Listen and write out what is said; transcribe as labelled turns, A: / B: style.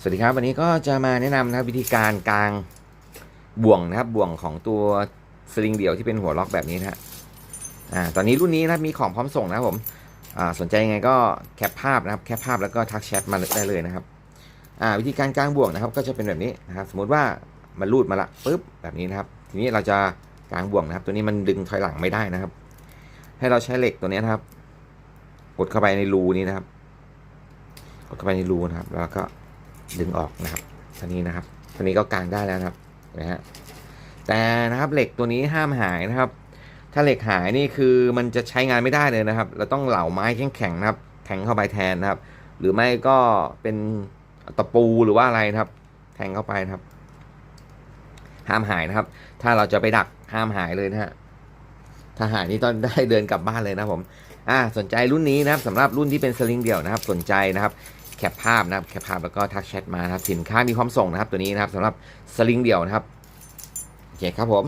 A: สวัสดีครับวันนี้ก็จะมาแนะนำนะครับวิธีการกางบ่วงนะครับบ่วงของตัวสลิงเดี่ยวที่เป็นหัวล็อกแบบนี้นะฮะอ่าตอนนี้รุ่นนี้นะครับมีของพร้อมส่งนะครับผมอ่าสนใจยังไงก็แคปภาพนะครับแคปภาพแล้วก็ทักแชทมาได้เลยนะครับอ่าวิธีการกางบ่วงนะครับก็จะเป็นแบบนี้นะครับสมมติว่ามันรูดมาละปุ๊บแบบนี้นะครับ ทีนี้เราจะกางบ่วงนะครับ ตัวนี้มันดึงถอยหลังไม่ได้นะครับ ให้เราใช้เหล็กตัวนี้นะครับ กดเข้าไปในรูนี้นะครับ กดเข้าไปในรูนะครับ แล้วก็ ดึงออกนะครับท่านี้นะครับท่านี้ก็กางได้แล้วนะครับนะฮะแต่นะครับเหล็กตัวนี้ห้ามหายนะครับ ถ้าเหล็กหายนี่คือมันจะใช้งานไม่ได้เลยนะครับ เราต้องเหลาไม้แข็งๆนะครับแทงเข้าไปแทนนะครับ หรือไม่ก็เป็นตะปูหรือว่าอะไรนะครับ แทงเข้าไปนะครับ ห้ามหายนะครับ ถ้าเราจะไปดักห้ามหายเลยนะฮะถ้าหายนี่ต้องได้เดินกลับบ้านเลยนะผมอ่าสนใจรุ่นนี้นะครับสำหรับรุ่นที่เป็นสลิงเดี่ยวนะครับ สนใจนะครับ แคปภาพนะครับแคปภาพแล้วก็ทักแชทมานะครับสินค้ามีความส่งนะครับตัวนี้นะครับสำหรับสลิงเดี่ยวนะครับโอเคครับผม